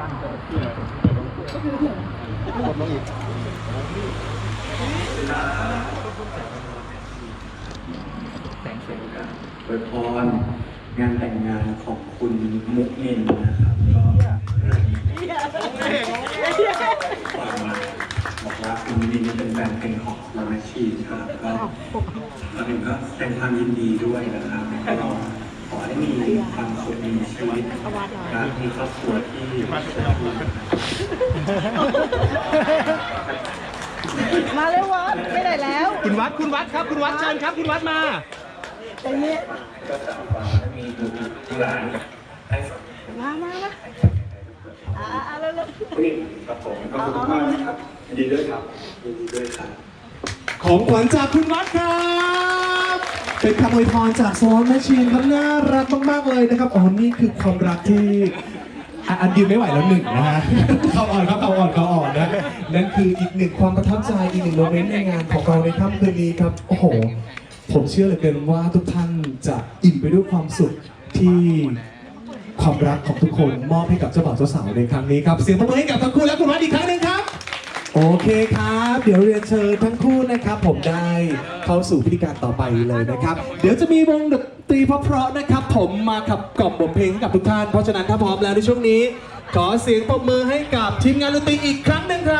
อวยพรงานแต่งงานของคุณมุกเงินนะครับก็ฝากมาบอกว่าคุณมินเป็นแฟนเพลงของมาราชีครับก็เราเองก็แสดงความยินดีด้วยนะครับ ขอให้มีความสุขในชีวิตและมีครอบครัวที่อบอุ่นมาเลยวะไปไหนแล้วคุณวัดคุณวัดครับ คุณวัดเชิญครับ คุณวัดมาใจเย็นก็จะฟังและมีดูที่ร้านให้ฟังมา มามาอ่าอ่าเร็วนี่ครับผมขอบคุณมากครับยินดีด้วยครับยินดีด้วยครับ ของขวัญจากคุณวัดครับ เป็นคำอวยพรจากโซนแมชชีนครับน่ารักมากๆเลยนะครับอ๋อนี่คือความรักที่อะอันยืนไม่ไหวแล้วหนึ่งนะฮะ เขาอ่อนครับเขาอ่อนเขาอ่อนนะนั่นคืออีกหนึ่งความประทับใจอีกหนึ่งโมเมนต์ในงานของเราในค่ำคืนนี้ครับโอ้โห ผมเชื่อเหลือเกินว่าทุกท่านจะอิ่มไปด้วยความสุขที่ความรักของทุกคนมอบให้กับเจ้าบ่าวเจ้าสาวในครั้งนี้ครับเสียงปรบมือให้กับทั้งคู่และคุณวัดอีก เคครับ เดี๋ยวเรียนเชิญทั้งคู่นะครับ ผมได้เข้าสู่พิธีการต่อไปเลยนะครับ เดี๋ยวจะมีวงดนตรีเพราะๆนะครับ ผมมาขับกล่อมบทเพลงให้กับทุกท่าน เพราะฉะนั้นถ้าพร้อมแล้วในช่วงนี้ ขอเสียงปรบมือให้กับทีมงานดนตรีอีกครั้งหนึ่งครับ